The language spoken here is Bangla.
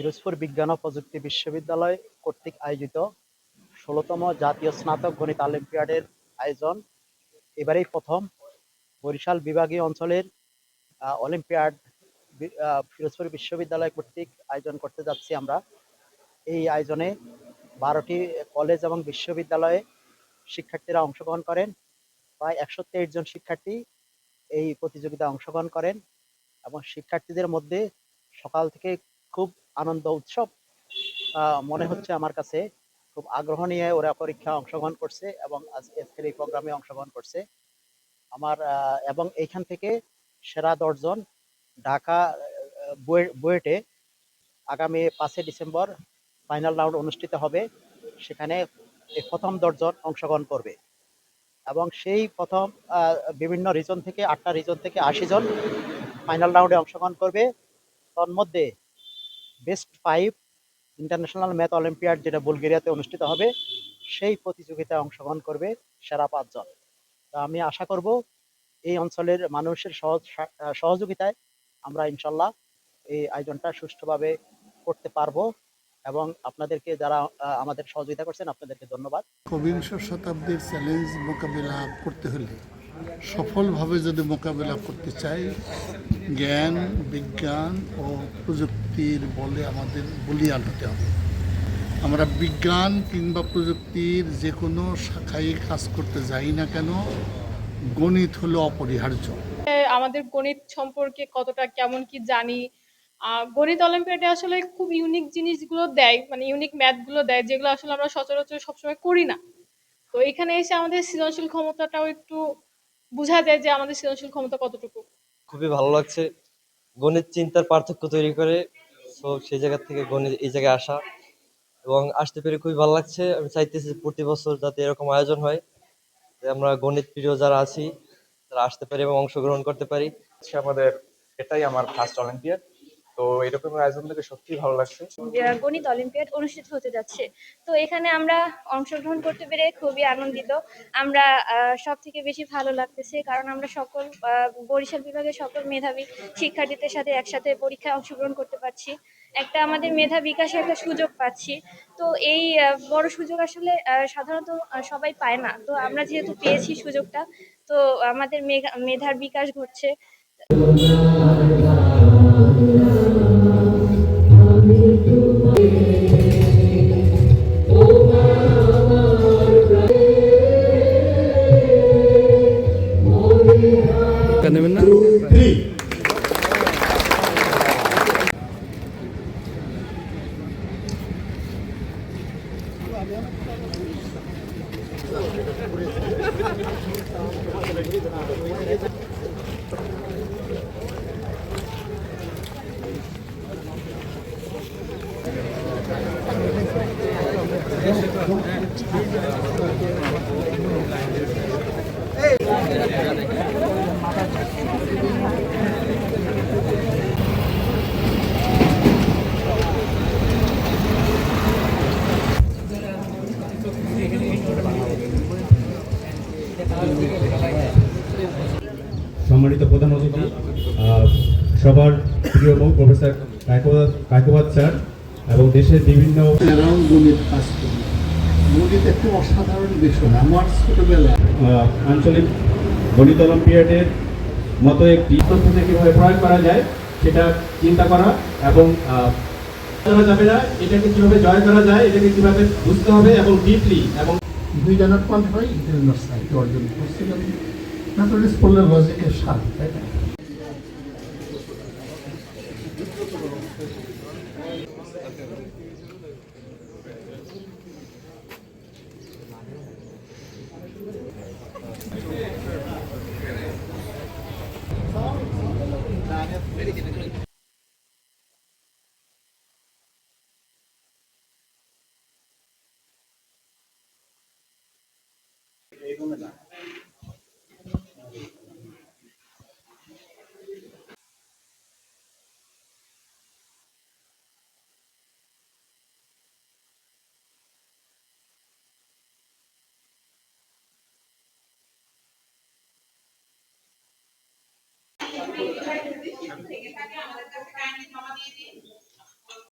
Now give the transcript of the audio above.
পিরোজপুর বিজ্ঞান ও প্রযুক্তি বিশ্ববিদ্যালয় কর্তৃক আয়োজিত ষোলোতম জাতীয় স্নাতক গণিত অলিম্পিয়াডের আয়োজন। এবারেই প্রথম বরিশাল বিভাগীয় অঞ্চলের অলিম্পিয়াড ফিরোজপুর বিশ্ববিদ্যালয় কর্তৃক আয়োজন করতে যাচ্ছি আমরা। এই আয়োজনে বারোটি কলেজ এবং বিশ্ববিদ্যালয়ে শিক্ষার্থীরা অংশগ্রহণ করেন। প্রায় একশো তেইশ জন শিক্ষার্থী এই প্রতিযোগিতায় অংশগ্রহণ করেন এবং শিক্ষার্থীদের মধ্যে সকাল থেকে খুব আনন্দ উৎসব মনে হচ্ছে আমার কাছে খুব আগ্রহ নিয়ে ওরা পরীক্ষা অংশগ্রহণ করছে এবং আজ- আজকের এই প্রোগ্রামে অংশগ্রহণ করছে। আমার এবং এইখান থেকে সেরা দশজন ঢাকা বুয়ে- বুয়েটে আগামী পাঁচই ডিসেম্বর ফাইনাল রাউন্ড অনুষ্ঠিত হবে। সেখানে এই প্রথম দশজন অংশগ্রহণ করবে। এবং সেই প্রথম বিভিন্ন রিজন থেকে আটটা রিজন থেকে আশি জন ফাইনাল রাউন্ডে অংশগ্রহণ করবে। তন্মধ্যে best five international math olympiad, যেটা বুলগেরিয়াতে অনুষ্ঠিত হবে, সেই প্রতিযোগিতায় অংশগ্রহণ করবে সেরা পাঁচজন। তো আমি আশা করব এই অঞ্চলের মানুষের সহজ সহযোগিতায় আমরা ইনশাল্লাহ এই আয়োজনটা সুষ্ঠুভাবে করতে পারব এবং আপনাদেরকে যারা আমাদের সহযোগিতা করছেন, আপনাদেরকে ধন্যবাদ। একবিংশ শতাব্দীর চ্যালেঞ্জ মোকাবিলা করতে হলে সফলভাবে যদি মোকাবিলা করতে চাই জ্ঞান, বিজ্ঞান ও প্রযুক্তির বলে আমাদের বলিয়ান হতে হবে। আমরা বিজ্ঞান কিংবা প্রযুক্তির যে কোনো শাখায় কাজ করতে যাই না কেন, গণিত হলো অপরিহার্য। আমাদের গণিত সম্পর্কে কতটা কেমন কি জানি গণিত অলিম্পিয়াডে আসলে খুব ইউনিক জিনিসগুলো দেয় মানে ইউনিক ম্যাথগুলো দেয়, যেগুলো আসলে আমরা সচরাচর সবসময় করি না। তো এখানে এসে আমাদের সৃজনশীল ক্ষমতাটাও একটু বোঝা যায় যে আমাদের সৃজনশীল ক্ষমতা কতটুকু। খুবই ভালো লাগছে। গণিত চিন্তার পার্থক্য তৈরি করে। তো সেই জায়গা থেকে গণিত এই জায়গায় আসা এবং আসতে পেরে খুবই ভালো লাগছে। আমি চাইতেছি প্রতি বছর যাতে এরকম আয়োজন হয় যে আমরা গণিত প্রিয় যারা আছি, তারা আসতে পারি এবং অংশগ্রহণ করতে পারি। আমাদের এটাই আমার ফার্স্ট অলিম্পিয়াড তো এরকম আয়োজন থেকে সত্যিই ভালো লাগছে। গণিত অলিম্পিয়াড অনুষ্ঠিত হতে যাচ্ছে। তো এখানে আমরা অংশগ্রহণ করতে পেরে খুবই আনন্দিত। আমরা সব থেকে বেশি ভালো লাগতেছে কারণ আমরা সকল বরিশাল বিভাগের সকল মেধাবী শিক্ষার্থীদের সাথে একসাথে পরীক্ষায় অংশগ্রহণ করতে পারছি। একটা আমাদের মেধা বিকাশের একটা সুযোগ পাচ্ছি। তো এই বড় সুযোগ আসলে সাধারণত সবাই পায় না। তো আমরা যেহেতু পেয়েছি সুযোগটা, তো আমাদের মেধা- মেধার বিকাশ ঘটছে। সম্মানিত প্রধান অতিথি সবার প্রিয় প্রফেসর কায়কোবাদ স্যার এবং দেশের বিভিন্ন গণিত কাজ করি। গণিত একটি অসাধারণ বিষয় আমার ছোটবেলায়। আহ, আঞ্চলিক গণিত অলিম্পিয়াডের মতো একটি তথ্যকে কীভাবে প্রয়োগ করা যায় সেটা চিন্তা করা এবং করা যাবে না এটাকে কীভাবে জয় করা যায় এটাকে কীভাবে বুঝতে হবে এবং ডিপলি এবং দুই জানার হয় ইন্টারনাল সাইট অর্জন করছিলাম পড়লে লজিকের সাথে তাই না? ചെയ്യുന്നില്ല আমাদের কাছে